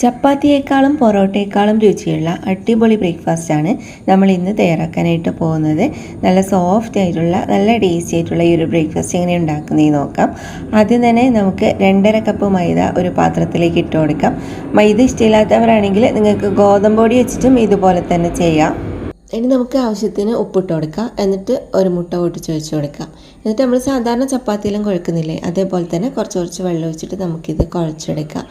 ചപ്പാത്തിയേക്കാളും പൊറോട്ടയേക്കാളും രുചിയുള്ള അടിപൊളി ബ്രേക്ക്ഫാസ്റ്റാണ് നമ്മൾ ഇന്ന് തയ്യാറാക്കാനായിട്ട് പോകുന്നത്. നല്ല സോഫ്റ്റ് ആയിട്ടുള്ള നല്ല ടേസ്റ്റി ആയിട്ടുള്ള ഈ ഒരു ബ്രേക്ക്ഫാസ്റ്റ് എങ്ങനെ ഉണ്ടാക്കുന്നതെന്ന് നോക്കാം. ആദ്യം തന്നെ നമുക്ക് രണ്ടര കപ്പ് മൈദ ഒരു പാത്രത്തിലേക്ക് ഇട്ട് കൊടുക്കാം. മൈദ ഇഷ്ടമില്ലാത്തവരാണെങ്കിൽ നിങ്ങൾക്ക് ഗോതമ്പ് പൊടി വെച്ചിട്ടും ഇതുപോലെ തന്നെ ചെയ്യാം. ഇനി നമുക്ക് ആവശ്യത്തിന് ഉപ്പിട്ട് കൊടുക്കാം. എന്നിട്ട് ഒരു മുട്ട പൊട്ടിച്ച് വെച്ച് കൊടുക്കാം. എന്നിട്ട് നമ്മൾ സാധാരണ ചപ്പാത്തിയെല്ലാം കുഴക്കുന്നില്ലേ? അതേപോലെ തന്നെ കുറച്ച് കുറച്ച് വെള്ളം ഒഴിച്ചിട്ട് നമുക്കിത് കുഴച്ചെടുക്കാം.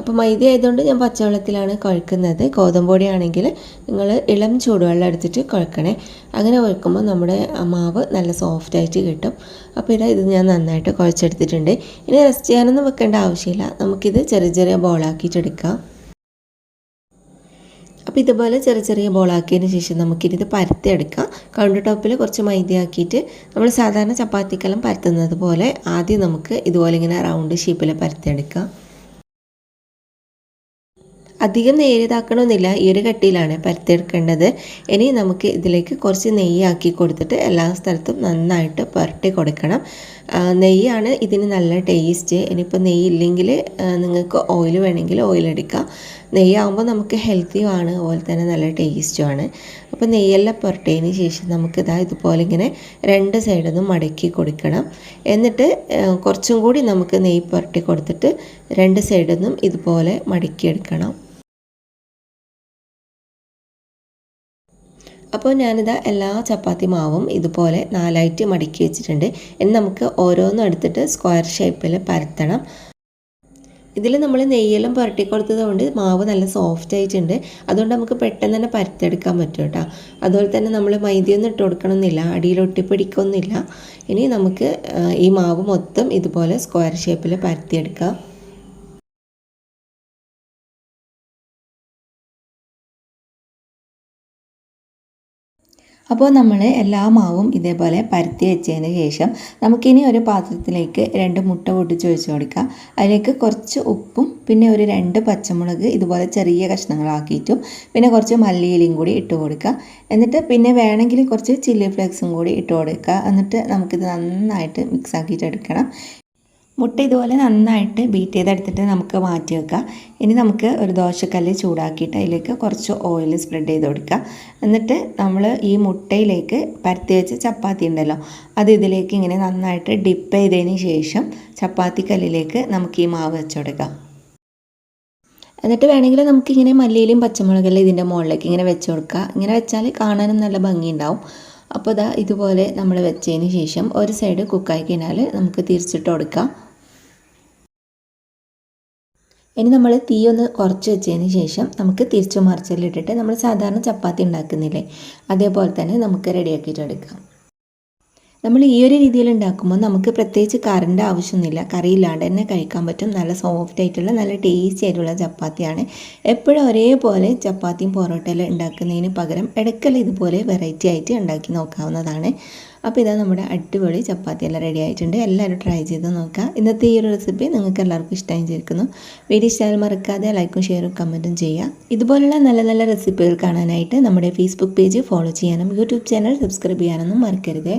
അപ്പോൾ മൈദ ആയതുകൊണ്ട് ഞാൻ പച്ചവെള്ളത്തിലാണ് കുഴക്കുന്നത്. ഗോതമ്പ് പൊടിയാണെങ്കിൽ നിങ്ങൾ ഇളം ചൂടുവെള്ളം എടുത്തിട്ട് കുഴക്കണേ. അങ്ങനെ കുഴക്കുമ്പോൾ നമ്മുടെ മാവ് നല്ല സോഫ്റ്റ് ആയിട്ട് കിട്ടും. അപ്പോൾ ഇതാ ഇത് ഞാൻ നന്നായിട്ട് കുഴച്ചെടുത്തിട്ടുണ്ട്. ഇനി റെസ്റ്റ് ചെയ്യാനൊന്നും വെക്കേണ്ട ആവശ്യമില്ല. നമുക്കിത് ചെറിയ ചെറിയ ബോളാക്കിയിട്ടെടുക്കാം അപ്പോൾ ഇതുപോലെ ചെറിയ ചെറിയ ബോളാക്കിയതിന് ശേഷം നമുക്കിത് പരത്തിയെടുക്കാം. കൗണ്ടർ ടോപ്പിൽ കുറച്ച് മൈദയാക്കിയിട്ട് നമ്മൾ സാധാരണ ചപ്പാത്തിക്കെല്ലാം പരത്തുന്നത് പോലെ ആദ്യം നമുക്ക് ഇതുപോലെ ഇങ്ങനെ റൗണ്ട് ഷേപ്പിൽ പരത്തിയെടുക്കാം. അധികം നേരിയതാക്കണമെന്നില്ല ഈ ഒരു കട്ടിയിലാണ് പരത്തിയെടുക്കേണ്ടത്. ഇനി നമുക്ക് ഇതിലേക്ക് കുറച്ച് നെയ്യ് ആക്കി കൊടുത്തിട്ട് എല്ലാ സ്ഥലത്തും നന്നായിട്ട് പുരട്ടി കൊടുക്കണം. നെയ്യാണ് ഇതിന് നല്ല ടേസ്റ്റ് ഇനിയിപ്പോൾ നെയ്യ് ഇല്ലെങ്കിൽ നിങ്ങൾക്ക് ഓയിൽ വേണമെങ്കിൽ ഓയിൽ എടുക്കാം. നെയ്യാകുമ്പോൾ നമുക്ക് ഹെൽത്തിയുമാണ് അതുപോലെ തന്നെ നല്ല ടേസ്റ്റുമാണ് അപ്പോൾ നെയ്യെല്ലാം പുരട്ടിയതിന് ശേഷം നമുക്ക് ഇതാ ഇതുപോലെ ഇങ്ങനെ രണ്ട് സൈഡിൽ നിന്നും മടക്കി കൊടുക്കണം. എന്നിട്ട് കുറച്ചും കൂടി നമുക്ക് നെയ്യ് പുരട്ടി കൊടുത്തിട്ട് രണ്ട് സൈഡിൽ നിന്നും ഇതുപോലെ മടക്കിയെടുക്കണം. അപ്പോൾ ഞാനിതാ എല്ലാ ചപ്പാത്തി മാവും ഇതുപോലെ നാലായിട്ട് മടക്കി വെച്ചിട്ടുണ്ട്. ഇനി നമുക്ക് ഓരോന്നും എടുത്തിട്ട് സ്ക്വയർ ഷേപ്പിൽ പരത്തണം. ഇതിൽ നമ്മൾ നെയ്യെല്ലാം പുരട്ടി കൊടുത്തത് കൊണ്ട് മാവ് നല്ല സോഫ്റ്റ് ആയിട്ടുണ്ട്. അതുകൊണ്ട് നമുക്ക് പെട്ടെന്ന് തന്നെ പരത്തെടുക്കാൻ പറ്റും കേട്ടോ. അതുപോലെ തന്നെ നമ്മൾ മൈദയൊന്നും ഇട്ട് കൊടുക്കണമെന്നില്ല. അടിയിൽ ഒട്ടിപ്പിടിക്കൊന്നുമില്ല. ഇനി നമുക്ക് ഈ മാവ് മൊത്തം ഇതുപോലെ സ്ക്വയർ ഷേപ്പിൽ പരത്തിയെടുക്കാം. അപ്പോൾ നമ്മൾ എല്ലാ മാവും ഇതേപോലെ പരത്തി വെച്ചതിന് ശേഷം നമുക്കിനി ഒരു പാത്രത്തിലേക്ക് രണ്ട് മുട്ട പൊട്ടിച്ച് ഒഴിച്ചു കൊടുക്കാം. അതിലേക്ക് കുറച്ച് ഉപ്പും പിന്നെ ഒരു രണ്ട് പച്ചമുളക് ഇതുപോലെ ചെറിയ കഷ്ണങ്ങളാക്കിയിട്ടും പിന്നെ കുറച്ച് മല്ലിയിലയും കൂടി ഇട്ട് കൊടുക്കുക എന്നിട്ട് പിന്നെ വേണമെങ്കിൽ കുറച്ച് ചില്ലി ഫ്ലേക്സും കൂടി ഇട്ട് കൊടുക്കുക എന്നിട്ട് നമുക്കിത് നന്നായിട്ട് മിക്സ് ആക്കിയിട്ട് എടുക്കണം മുട്ട ഇതുപോലെ നന്നായിട്ട് ബീറ്റ് ചെയ്തെടുത്തിട്ട് നമുക്ക് മാറ്റി വെക്കാം. ഇനി നമുക്ക് ഒരു ദോശക്കല്ല് ചൂടാക്കിയിട്ട് അതിലേക്ക് കുറച്ച് ഓയിൽ സ്പ്രെഡ് ചെയ്ത് കൊടുക്കുക എന്നിട്ട് നമ്മൾ ഈ മുട്ടയിലേക്ക് പരത്തി വെച്ച ചപ്പാത്തി ഉണ്ടല്ലോ അത് ഇതിലേക്ക് ഇങ്ങനെ നന്നായിട്ട് ഡിപ്പ് ചെയ്തതിന് ശേഷം ചപ്പാത്തി കല്ലിലേക്ക് നമുക്ക് ഈ മാവ് വെച്ച് കൊടുക്കാം. എന്നിട്ട് വേണമെങ്കിൽ നമുക്കിങ്ങനെ മല്ലിയിലും പച്ചമുളകെല്ലാം ഇതിന്റെ മുകളിലേക്ക് ഇങ്ങനെ വെച്ച് കൊടുക്കുക ഇങ്ങനെ വെച്ചാൽ കാണാനും നല്ല ഭംഗിയുണ്ടാവും അപ്പോൾ ഇതാ ഇതുപോലെ നമ്മൾ വെച്ചതിന് ശേഷം ഒരു സൈഡ് കുക്കായി കഴിഞ്ഞാൽ നമുക്ക് തിരിച്ചിട്ട് കൊടുക്കാം. ഇനി നമ്മൾ തീ ഒന്ന് കുറച്ച് വെച്ചതിന് ശേഷം നമുക്ക് തിരിച്ചു മറിച്ചിലിട്ടിട്ട് നമ്മൾ സാധാരണ ചപ്പാത്തി ഉണ്ടാക്കുന്നില്ലേ? അതേപോലെ തന്നെ നമുക്ക് റെഡിയാക്കിയിട്ട് എടുക്കാം. നമ്മൾ ഈ ഒരു രീതിയിൽ ഉണ്ടാക്കുമ്പോൾ നമുക്ക് പ്രത്യേകിച്ച് കറിന്റെ ആവശ്യമൊന്നുമില്ല. കറി ഇല്ലാണ്ട് തന്നെ കഴിക്കാൻ പറ്റും. നല്ല സോഫ്റ്റ് ആയിട്ടുള്ള നല്ല ടേസ്റ്റി ആയിട്ടുള്ള ചപ്പാത്തിയാണ്. എപ്പോഴും ഒരേപോലെ ചപ്പാത്തിയും പൊറോട്ടയെല്ലാം ഉണ്ടാക്കുന്നതിന് പകരം ഇടയ്ക്കെല്ലാം ഇതുപോലെ വെറൈറ്റി ആയിട്ട് ഉണ്ടാക്കി നോക്കാവുന്നതാണ്. അപ്പോൾ ഇതാ നമ്മുടെ അടിപൊളി ചപ്പാത്തി എല്ലാം റെഡി ആയിട്ടുണ്ട്. എല്ലാവരും ട്രൈ ചെയ്ത് നോക്കുക. ഇന്നത്തെ ഈ ഒരു റെസിപ്പി നിങ്ങൾക്ക് എല്ലാവർക്കും ഇഷ്ടമായി ചേർക്കുന്നു വീഡിയോ ഇഷ്ടമായാൽ മറക്കാതെ ലൈക്കും ഷെയറും കമന്റും ചെയ്യുക. ഇതുപോലുള്ള നല്ല നല്ല റെസിപ്പികൾ കാണാനായിട്ട് നമ്മുടെ ഫേസ്ബുക്ക് പേജ് ഫോളോ ചെയ്യാനും യൂട്യൂബ് ചാനൽ സബ്സ്ക്രൈബ് ചെയ്യാനൊന്നും മറക്കരുതേ.